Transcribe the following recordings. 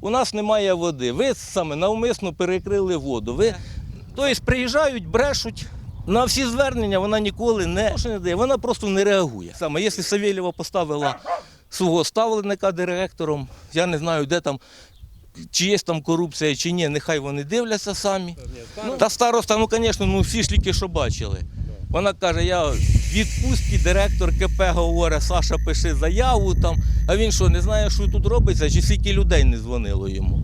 у нас немає води. Ви саме навмисно перекрили воду. Ви, тобто приїжджають, брешуть. На всі звернення вона ніколи не, не дає, вона просто не реагує. Саме, якщо Савєлєва поставила свого ставленика директором, я не знаю, де там, чи є там корупція, чи ні, нехай вони дивляться самі. Ну, та староста, ну, звісно, ну всі ж тільки що бачили. Вона каже, я відпустці, директор КП говорить, Саша, пиши заяву там. А він що, не знає, що тут робиться, чи скільки людей не дзвонило йому.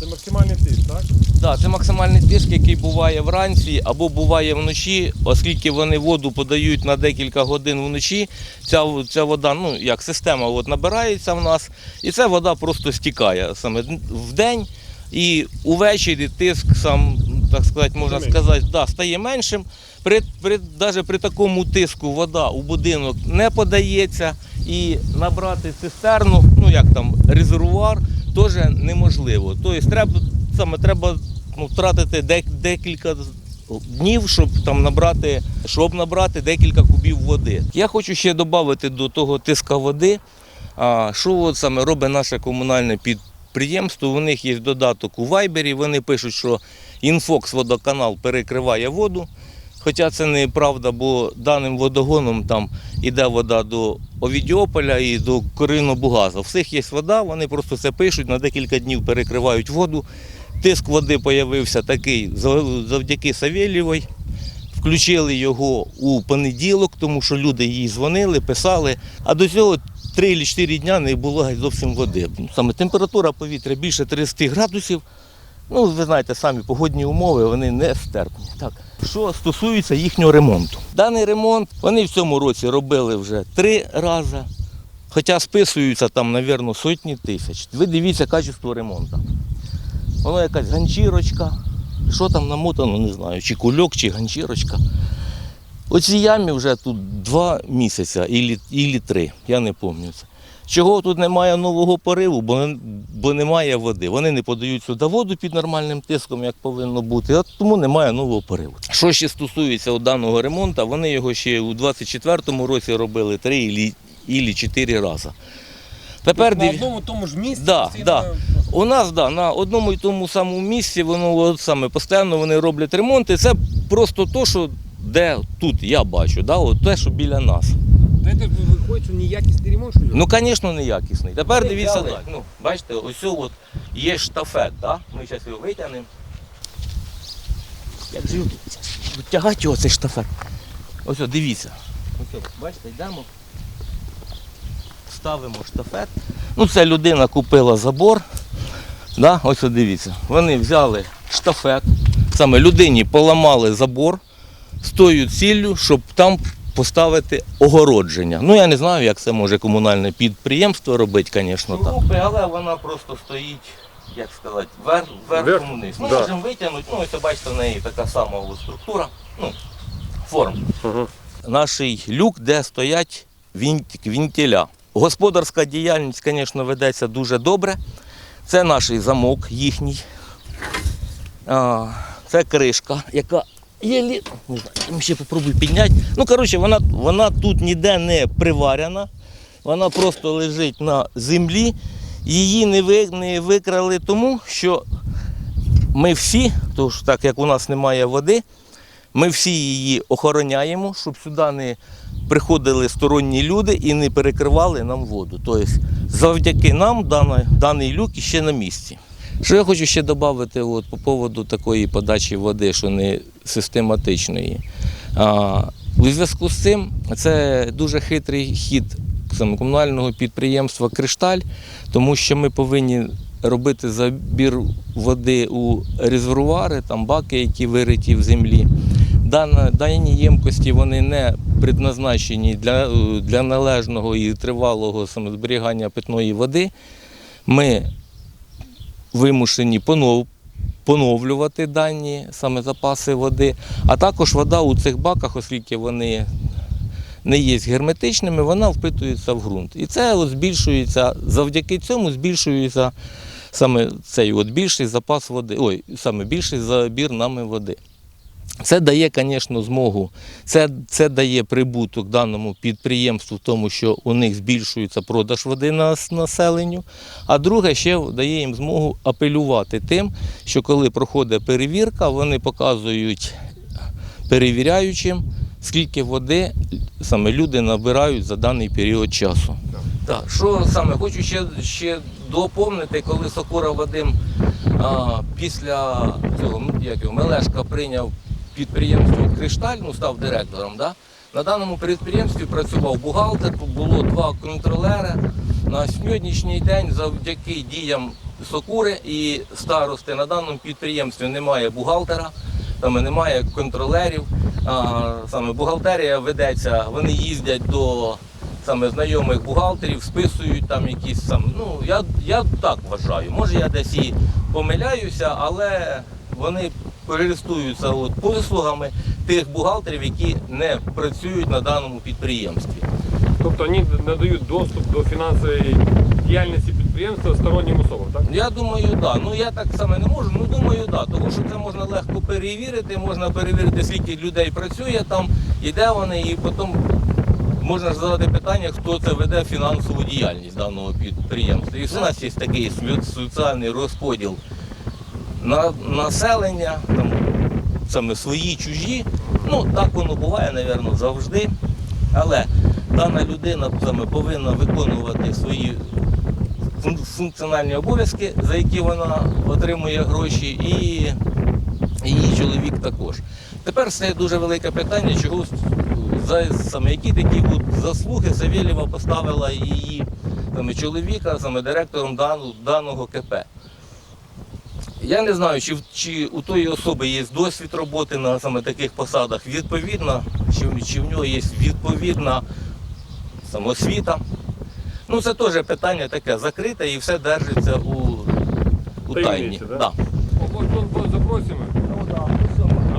Це максимальний тиск, так? Так, це максимальний тиск, який буває вранці або буває вночі, оскільки вони воду подають на декілька годин вночі. Ця, ця вода, ну як система от, набирається в нас, і ця вода просто стікає саме в день. І увечері тиск сам, так сказати, можна Стає сказати, да, стає меншим. При, при, навіть при такому тиску вода у будинок не подається і набрати цистерну, ну як там, резервуар, теж неможливо. Тобто треба, саме, треба ну, втратити дек- декілька днів, щоб там набрати, щоб набрати декілька кубів води. Я хочу ще додати до того тиска води, що от саме робить наше комунальне підприємство. У них є додаток у Вайбері. Вони пишуть, що Інфокс водоканал перекриває воду. Хоча це неправда, бо даним водогоном там іде вода до Овідіополя і до Коринобугаза. Всіх є вода, вони просто це пишуть, на декілька днів перекривають воду. Тиск води з'явився такий завдяки Савєлєвій. Включили його у понеділок, тому що люди їй дзвонили, писали. А до цього 3 чи 4 дня не було зовсім води. Саме температура повітря більше 30 градусів. Ну, ви знаєте, самі погодні умови вони не стерпні. Так. Що стосується їхнього ремонту. Даний ремонт вони в цьому році робили вже три рази. Хоча списуються там, мабуть, сотні тисяч. Ви дивіться качество ремонту. Воно якась ганчірочка. Що там намотано, не знаю, чи кульок, чи ганчірочка. Оці ямі вже тут два місяці, ілі, ілі три, я не пам'ятаю. Чого тут немає нового пориву, бо, бо немає води. Вони не подають сюди воду під нормальним тиском, як повинно бути, а тому немає нового пориву. Що ще стосується даного ремонту, вони його ще у 24-му році робили три ілі чотири рази. Тепер на одному тому ж місці. Да, постійно- да. у нас да, на одному і тому самому місці воно от саме постійно вони роблять ремонти. Це просто то, що де тут я бачу, да, от те, що біля нас. Виходить, що неякісний ремонт, що ли? Ну, звісно, неякісний. Тепер дивіться взяли. далі. Ну, бачите, ось от є штафет, да? ми зараз його витягнемо. Як же його тягати його цей штафет? Ось, от, дивіться. Ось, бачите, йдемо. Ставимо штафет. Ну, це людина купила забор. Да? Ось от дивіться. Вони взяли штафет. Саме людині поламали забор з тою ціллю, щоб там поставити огородження. Ну я не знаю, як це може комунальне підприємство робити, звісно, так. Але вона просто стоїть, як сказати, вверх, вверх Вверх, вниз. Ми да. можемо витягнути, ну ось бачите, в неї така сама структура, ну, форма. Угу. Наш люк, де стоять вінтіля. Господарська діяльність, звісно, ведеться дуже добре. Це наш замок їхній. А, це кришка, яка є лі... не знаю, ще попробую підняти. Ну, коротше, вона, вона тут ніде не приварена, вона просто лежить на землі. Її не, ви, не викрали тому, що ми всі, тож так як у нас немає води, ми всі її охороняємо, щоб сюди не приходили сторонні люди і не перекривали нам воду. Тобто завдяки нам даний, даний люк ще на місці. Що я хочу ще додати от, по поводу такої подачі води, що не систематичної. А, у зв'язку з цим це дуже хитрий хід комунального підприємства Кришталь, тому що ми повинні робити забір води у резервуари, там баки, які вириті в землі. Дані ємкості вони не предназначені для, для належного і тривалого саме зберігання питної води. Ми вимушені понов, поновлювати дані саме запаси води, а також вода у цих баках, оскільки вони не є герметичними, вона впитується в ґрунт. І це от збільшується, завдяки цьому збільшується саме цей от більший запас води, ой, саме більший забір нами води. Це дає, звісно, змогу. Це, це дає прибуток даному підприємству, в тому, що у них збільшується продаж води на населенню. А друге, ще дає їм змогу апелювати тим, що коли проходить перевірка, вони показують перевіряючим, скільки води саме люди набирають за даний період часу. Так, що саме хочу ще, ще доповнити, коли Сокура Вадим а, після цього як його, Мелешка прийняв підприємство Кришталь, ну став директором. Да? На даному підприємстві працював бухгалтер, було два контролери. На сьогоднішній день завдяки діям Сокури і старости на даному підприємстві немає бухгалтера, там немає контролерів. А, саме бухгалтерія ведеться, вони їздять до саме знайомих бухгалтерів, списують там якісь сам. Ну я, я так вважаю. Може я десь і помиляюся, але вони користуються от послугами тих бухгалтерів, які не працюють на даному підприємстві. Тобто вони надають доступ до фінансової діяльності підприємства стороннім особам, так? Я думаю, так. Да. Ну я так саме не можу. Ну думаю, так. Да. Тому що це можна легко перевірити, можна перевірити, скільки людей працює там, і де вони, і потім можна ж задати питання, хто це веде фінансову діяльність даного підприємства. І в нас є такий соціальний розподіл на населення, там саме свої, чужі. Ну так воно буває, напевно, завжди. Але дана людина саме повинна виконувати свої функціональні обов'язки, за які вона отримує гроші, і її чоловік також. Тепер стає дуже велике питання, чого за саме які такі заслуги Савєлєва поставила її саме чоловіка, саме директором даного КП. Я не знаю, чи, чи у тої особи є досвід роботи на саме таких посадах. Відповідно, чи, в- чи в нього є відповідна самосвіта. Ну, це теж питання таке закрите і все держиться у, у тайні. Да? Тут запросимо.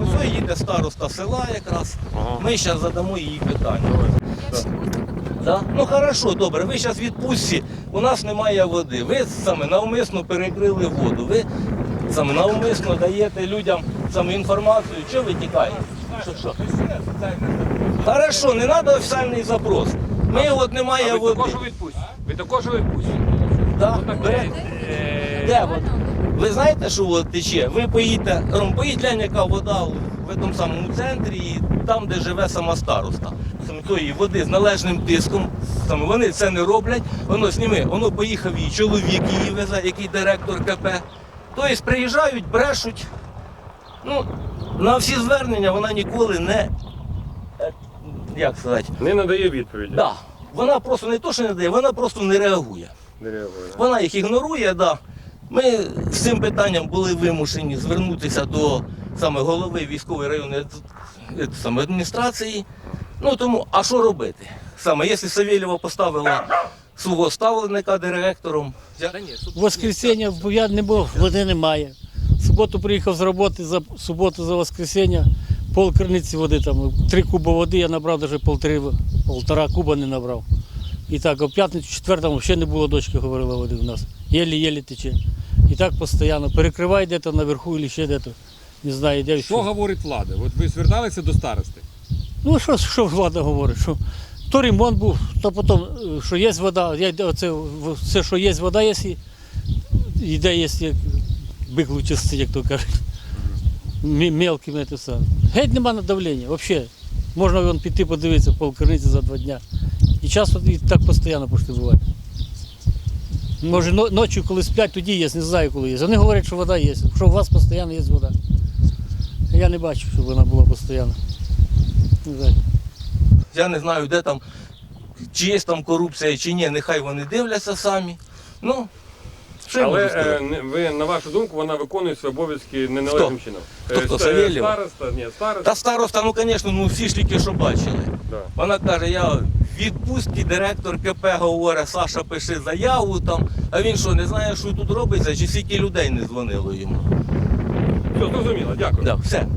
Ось їде староста села якраз. Ага. Ми зараз задамо їй питання. Да? Ну хорошо, добре, ви зараз відпустці, у нас немає води. Ви саме навмисно перекрили воду. Ви саме навмисно даєте людям саме інформацію, що ви тікаєте. Що, що? Хорошо, не треба офіційний запрос. Ми от немає води. Ви також відпустите? Да? Ну, так, берете. е, Де вода? Ви знаєте, що от тече? Ви поїдете, Ром, поїдь глянь, яка вода в в тому самому центрі, і там, де живе сама староста. Саме тої води з належним тиском. Саме вони це не роблять. Воно зніми, воно поїхав її чоловік її везе, який директор КП. Тобто приїжджають, брешуть. Ну, на всі звернення вона ніколи не. е, Як сказати? Не надає відповіді. Да. Вона просто не то, що не дає, вона просто не реагує. Не реагує. Вона їх ігнорує, да. Ми з цим питанням були вимушені звернутися до саме голови військової районної е, саме адміністрації. Ну тому, а що робити? Саме, якщо Савєлєва поставила свого ставленика директором, я... В воскресенье я не був, води немає. В суботу приїхав з роботи, за суботу за воскресенье, пол криниці води, там, три куба води, я набрав навіть полтори, полтора куба не набрав. І так, о п'ятницю, четвер там взагалі не було дочки, говорила води в нас. Єлі-єлі тече. І так постійно. Перекривай де-то наверху або ще де-то. Не знаю, де. Що говорить влада? От ви зверталися до старости? Ну, що, що влада говорить? Що то ремонт був, то потім, е, що є вода, оце, все, що є вода, якщо йде, як бик лучисти, як то кажуть. Мелкими це саме. Геть нема давлення, взагалі. Можна вон піти подивитися по криниці за два дня. І часто і так постійно пошти буває. Може, ночі, коли сплять, тоді є, не знаю, коли є. Вони говорять, що вода є, що у вас постійно є вода. Я не бачу, щоб вона була постійно. Не знаю. Я не знаю, де там, чи є там корупція, чи ні, нехай вони дивляться самі. Ну, що я Але можу сказати? е, не- ви, на вашу думку, вона виконує свої обов'язки неналежним чином. Хто, Е, хто, ста- Савєлєва? Староста, ні, староста. Та староста, ну звісно, ну всі ж тільки що бачили. Да. Вона каже, я в відпустці, директор КП говорить, Саша пиши заяву там. А він що, не знає, що тут робиться, чи скільки людей не дзвонило йому. Все, зрозуміло, дякую. Да, все.